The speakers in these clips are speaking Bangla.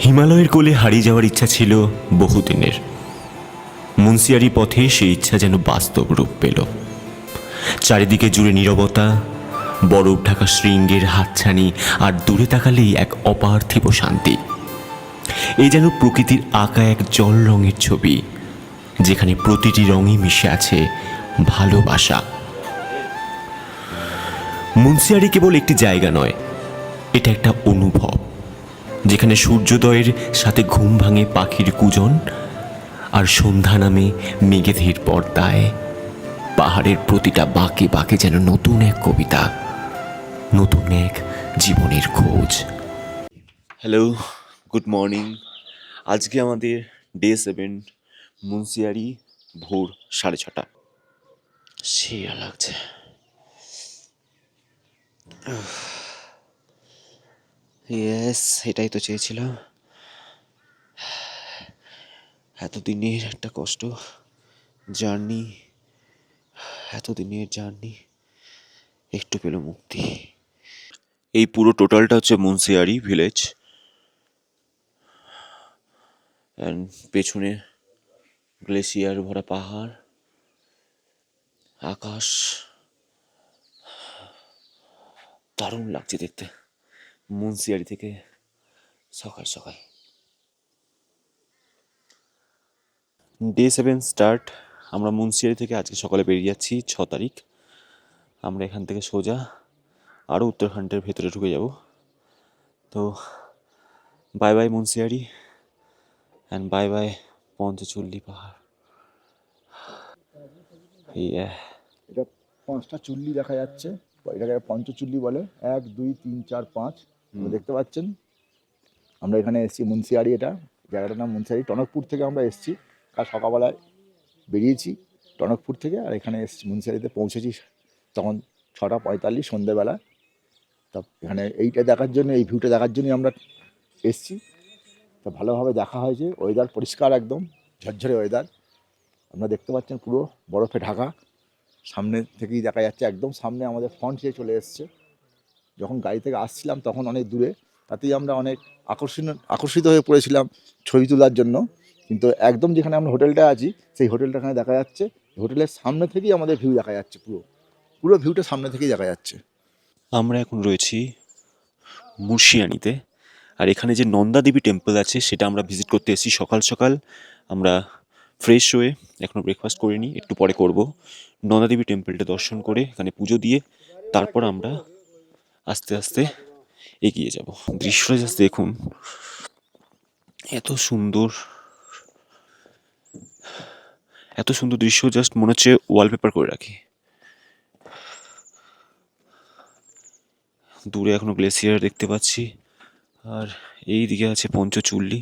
হিমালয়ের কোলে হারিয়ে যাওয়ার ইচ্ছা ছিল বহুদিনের। মুন্সিয়ারি পথে সেই ইচ্ছা যেন বাস্তব রূপ পেল। চারিদিকে জুড়ে নীরবতা, বরফ ঢাকা শৃঙ্গের হাতছানি আর দূরে তাকালেই এক অপার্থিব শান্তি। এই যেন প্রকৃতির আঁকা এক জল রঙের ছবি, যেখানে প্রতিটি রঙই মিশে আছে ভালোবাসা। মুন্সিয়ারি কেবল একটি জায়গা নয়, এটা একটা অনুভব। যেখানে সূর্যোদয়ের সাথে ঘুম ভাঙে পাখির কুজন আর সন্ধ্যা নামে মেঘেধীর পর্দায়। পাহাড়ের প্রতিটা বাঁকে বাঁকে যেন নতুন এক কবিতা নতুন এক জীবনের খোঁজ। হ্যালো গুড মর্নিং আজকে আমাদের ডে সেভেন মুন্সিয়ারি ভোর সাড়ে ছটা। সেরা লাগছে। ইয়েস এটাই তো চেয়েছিলাম। এতদিনের একটা কষ্ট, জার্নি, এতদিনের জার্নি, একটু পেল মুক্তি। এই পুরো টোটালটা হচ্ছে মুন্সিয়ারি ভিলেজ। অ্যান্ড পেছনে গ্লেসিয়ার ভরা পাহাড়, আকাশ, দারুণ লাগছে দেখতে। মুন্সিয়ারি থেকে সকাল সকাল। ডে সেভেন স্টার্ট আমরা মুন্সিয়ারি থেকে আজকে সকালে বেরিয়ে যাচ্ছি, ছ তারিখ। আমরা এখান থেকে সোজা আরও উত্তরাখণ্ডের ভেতরে ঢুকে যাব। তো bye bye Munsiari and bye bye Panchachuli পাহাড়। এটা পাঁচটা চুল্লি দেখা যাচ্ছে। এটাকে পঞ্চচুল্লি বলে এক দুই তিন চার পাঁচ। দেখতে পাচ্ছেন? আমরা এখানে এসেছি মুন্সিয়ারি এটা। জায়গাটার নাম মুন্সিয়ারি। টনকপুর থেকে আমরা এসেছি। কাল সকালবেলায় বেরিয়েছি টনকপুর থেকে আর এখানে এসেছি মুন্সিয়ারিতে পৌঁছেছি তখন ছটা পঁয়তাল্লিশ সন্ধ্যেবেলা তা এখানে এইটা দেখার জন্য এই ভিউটা দেখার জন্যই আমরা এসেছি। তা ভালোভাবে দেখা হয়েছে ওয়েদার পরিষ্কার একদম ঝরঝরে ওয়েদার আপনারা দেখতে পাচ্ছেন পুরো বরফে ঢাকা। সামনে থেকেই দেখা যাচ্ছে, একদম সামনে আমাদের ফ্রন্ট দিয়ে চলে এসছে। যখন গাড়ি থেকে আসছিলাম তখন অনেক দূরে, তাতেই আমরা অনেক আকর্ষণ, আকর্ষিত হয়ে পড়েছিলাম ছবি তোলার জন্য। কিন্তু একদম যেখানে আমরা হোটেলটা আছি, সেই হোটেলটা এখানে দেখা যাচ্ছে, হোটেলের সামনে থেকেই আমাদের ভিউ দেখা যাচ্ছে পুরো। পুরো ভিউটা সামনে থেকেই দেখা যাচ্ছে। আমরা এখন রয়েছি মুর্শিয়ানিতে, আর এখানে যে নন্দা দেবী টেম্পল আছে, সেটা আমরা ভিজিট করতে এসেছি সকাল সকাল। আমরা ফ্রেশ হয়ে এখনও ব্রেকফাস্ট করিনি, একটু পরে করব। নন্দা দেবী টেম্পলটা দর্শন করে এখানে পুজো দিয়ে তারপর আমরা আস্তে আস্তে এগিয়ে যাব। দৃশ্যটা জাস্ট দেখুন, এত সুন্দর এত সুন্দর দৃশ্য জাস্ট মনে হচ্ছে ওয়ালপেপার করে রাখি। দূরে এখনও গ্লেসিয়ার দেখতে পাচ্ছি, আর এই দিকে আছে পঞ্চচুল্লি।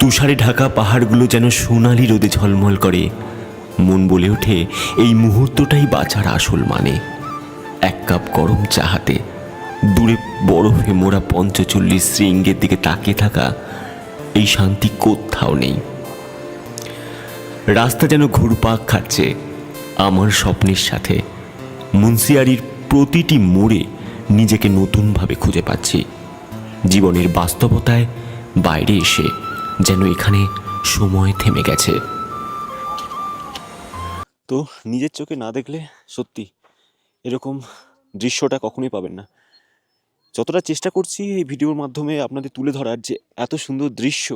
তুষারে ঢাকা পাহাড়গুলো যেন সোনালি রোদে ঝলমল করে। মন বলে ওঠে, এই মুহূর্তটাই বাঁচার আসল মানে। এক কাপ গরম চাহাতে, দূরে বরফে মোড়া পঞ্চচল্লিশ শৃঙ্গের দিকে তাকিয়ে থাকা, এই শান্তি কোথাও নেই। রাস্তা যেন ঘুরপাক খাচ্ছে, আমার স্বপ্নের সাথে। মুন্সিয়ারির প্রতিটি মোড়ে নিজেকে নতুনভাবে খুঁজে পাচ্ছি। জীবনের বাস্তবতায় বাইরে এসে যেন এখানে সময় থেমে গেছে। তো নিজের চোখে না দেখলে সত্যি এরকম দৃশ্যটা কখনোই পাবেন না। যতটা চেষ্টা করছি এই ভিডিওর মাধ্যমে আপনাদের তুলে ধরার যে এত সুন্দর দৃশ্য,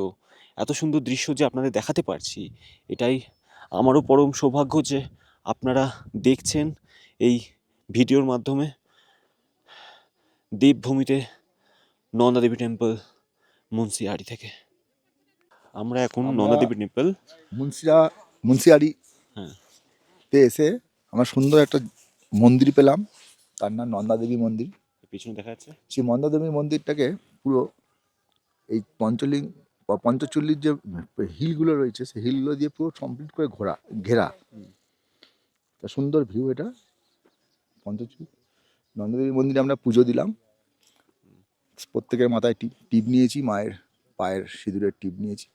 এত সুন্দর দৃশ্য যে আপনাদের দেখাতে পারছি, এটাই আমারও পরম সৌভাগ্য যে আপনারা দেখছেন এই ভিডিওর মাধ্যমে দেবভূমিতে নন্দাদেবী টেম্পল মুন্সিয়ারি থেকে। আমরা এখন নন্দাদেবী টেম্পল মুন্সিয়া মুন্সিয়ারি হ্যাঁ। তে এসে আমরা সুন্দর একটা মন্দির পেলাম। তার নাম নন্দাদেবী মন্দির। পিছনে দেখা যাচ্ছে? সেই মন্দাদেবী মন্দিরটাকে পুরো এই পঞ্চলিং বা পঞ্চচল্লির যে হিলগুলো রয়েছে সেই হিলগুলো দিয়ে পুরো কমপ্লিট করে ঘোরা ঘেরা। তা সুন্দর ভিউ এটা। পঞ্চচুল নন্দাদেবী মন্দিরে আমরা পুজো দিলাম। প্রত্যেকের মাথায় টিপ টিপ নিয়েছি মায়ের পায়ের সিঁদুরের টিপ নিয়েছি।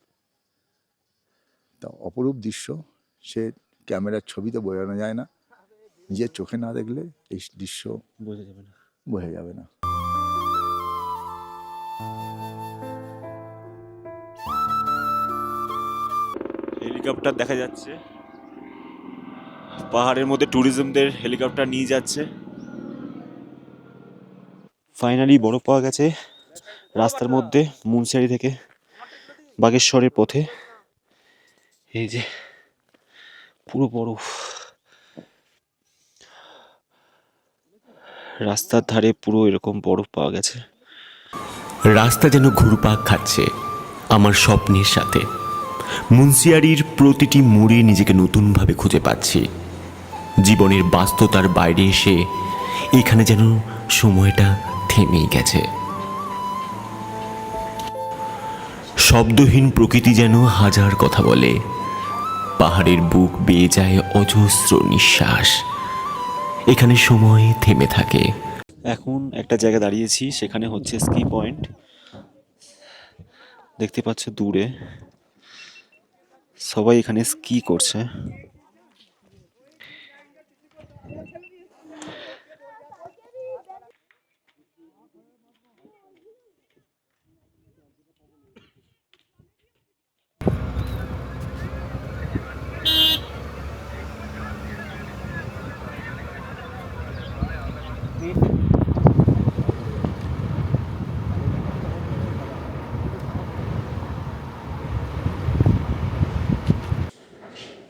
তা অপরূপ দৃশ্য। সে ক্যামেরার ছবিতে বোঝানো যায় না। নিজের চোখে না দেখলে এই দৃশ্য বোঝা যাবে না। বোঝা যাবে না। হেলিকপ্টার দেখা যাচ্ছে। পাহাড়ের মধ্যে ট্যুরিজমদের হেলিকপ্টার নিয়ে যাচ্ছে। ফাইনালি বরফ পাওয়া গেছে। রাস্তার মধ্যে মুনসারি থেকে বাগেশ্বরের পথে। এই যে পুরো বরফ। রাস্তার ধারে পুরো এরকম বরফ পাওয়া গেছে। রাস্তা যেন ঘুরপাক খাচ্ছে আমার স্বপ্নের সাথে। মুন্সিয়ারির প্রতিটি মোড়ে নিজেকে নতুনভাবে খুঁজে পাচ্ছি। জীবনের বাস্ততার বাইরে এসে এখানে যেন সময়টা থেমেই গেছে। শব্দহীন প্রকৃতি যেন হাজার কথা বলে। পাহাড়ের বুক বেয়ে যায় অজস্র নিঃশ্বাস। এখানে সময় থেমে থাকে। এখন একটা জায়গা দাঁড়িয়েছি, সেখানে হচ্ছে স্কি পয়েন্ট। দেখতে পাচ্ছ দূরে সবাই এখানে স্কি করছে।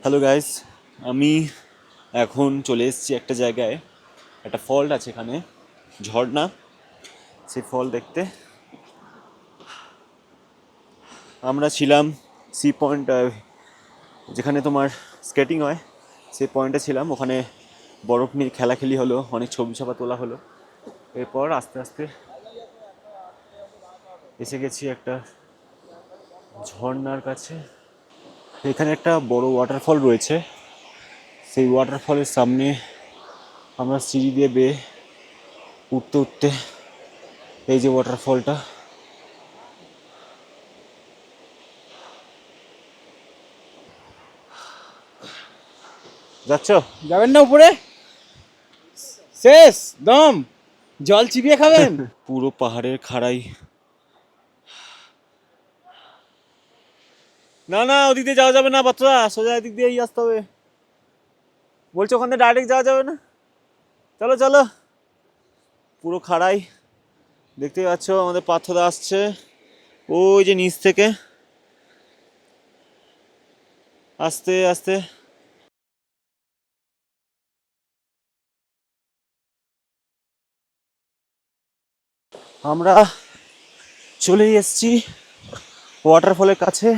হ্যালো গাইস আমি এখন চলে এসেছি একটা জায়গায়। একটা ফল্ট আছে এখানে, ঝর্ণা। সেই ফল দেখতে। আমরা ছিলাম সি পয়েন্ট যেখানে তোমার স্কেটিং হয়, সেই পয়েন্টে ছিলাম। ওখানে বরফ নিয়ে খেলাখেলি হলো, অনেক ছবি ছাপা তোলা হলো। এরপর আস্তে আস্তে এসে গেছি একটা ঝর্ণার কাছে। এখানে একটা বড় ওয়াটারফল রয়েছে। সেই ওয়াটারফলের সামনে আমরা সিঁড়ি দিয়ে বেয়ে উঠতে উঠতে এই যে ওয়াটারফলটা যাচ্ছ? যাবেন না উপরে? শেষ দম জল চিবিয়ে খাবেন? পুরো পাহাড়ের খাড়াই না না ওদিক দিয়ে যাওয়া যাবে না বাচ্চা সোজা এদিক দিয়েই আসতে হবে। বলছো ওখান থেকে ডাইরেক্ট যাওয়া যাবে না? চলো চলো। পুরো খাড়াই। দেখতেই পাচ্ছ, আমাদের পাথর আসছে। ওই যে নিচ থেকে। আস্তে আস্তে। আমরা চলেই এসেছি। ওয়াটারফলের কাছে।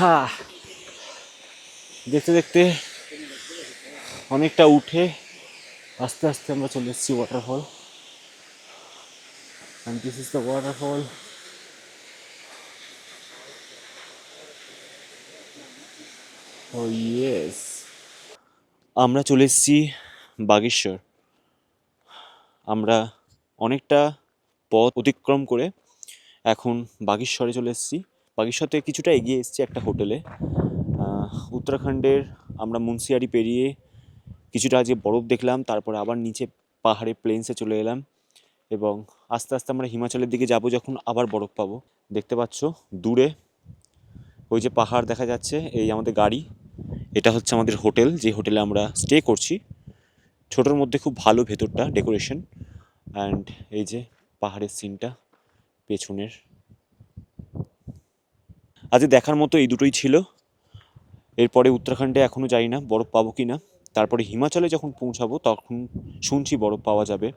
হ্যাঁ। দেখতে দেখতে অনেকটা উঠে আস্তে আস্তে আমরা চলে এসেছি waterfall and this is the waterfall yes আমরা চলে এসেছি বাগেশ্বর। আমরা অনেকটা পথ অতিক্রম করে এখন বাগেশ্বরে চলে এসেছি। বাগেশ্বর কিছুটা এগিয়ে এসেছি একটা হোটেলে। উত্তরাখণ্ডের আমরা মুন্সিয়ারি পেরিয়ে কিছুটা আজকে বরফ দেখলাম, তারপরে আবার নিচে পাহাড়ে প্লেন্সে চলে এলাম এবং আস্তে আস্তে আমরা হিমাচলের দিকে যাব যখন আবার বরফ পাবো। দেখতে পাচ্ছ, দূরে ওই যে পাহাড় দেখা যাচ্ছে, এই আমাদের গাড়ি, এটা হচ্ছে আমাদের হোটেল, যে হোটেলে আমরা স্টে করছি। ছোটোর মধ্যে খুব ভালো ভেতরটা ডেকোরেশন অ্যান্ড এই যে পাহাড়ের সিনটা পেছনের আজ দেখার মতো এই দুটোই ছিল। এরপরে উত্তরাখণ্ডে এখনও যাই না, বরফ পাবো কি না। তারপরে হিমাচলে যখন পৌঁছাবো, তখন শুনছি বরফ পাওয়া যাবে।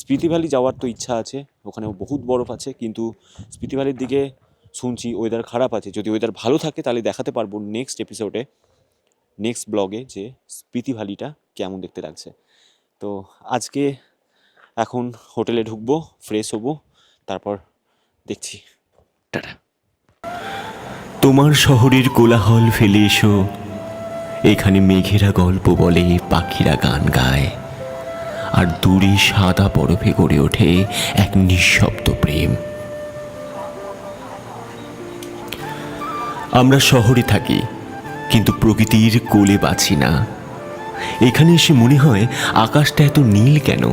স্পিতি ভ্যালি যাওয়ার তো ইচ্ছা আছে ওখানে বহুত বরফ আছে, কিন্তু স্পিতি ভ্যালির দিকে শুনছি ওয়েদার খারাপ আছে। যদি ওয়েদার ভালো থাকে, তাহলে দেখাতে পারব নেক্সট এপিসোডে নেক্সট ব্লগে যে স্পিতি ভ্যালিটা কেমন দেখতে লাগছে। তো আজকে এখন হোটেলে ঢুকবো ফ্রেশ হব, তারপর দেখছি। টাটা। তোমার শহরের কোলাহল ফেলে এসো। এখানে মেঘেরা গল্প বলে, পাখিরা গান গায়। আর দূরে সাদা বরফে গড়ে ওঠে এক নিঃশব্দ প্রেম। আমরা শহরে থাকি, কিন্তু প্রকৃতির কোলে বাঁচি না। এখানে এসে মনে হয়, আকাশটা এত নীল কেন?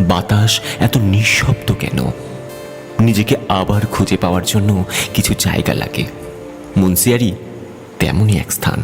বাতাস এত নিঃশব্দ কেন? নিজেকে আবার খুঁজে পাওয়ার জন্য কিছু জায়গা লাগে। মুন্সিয়ারি তেমনই এক স্থান।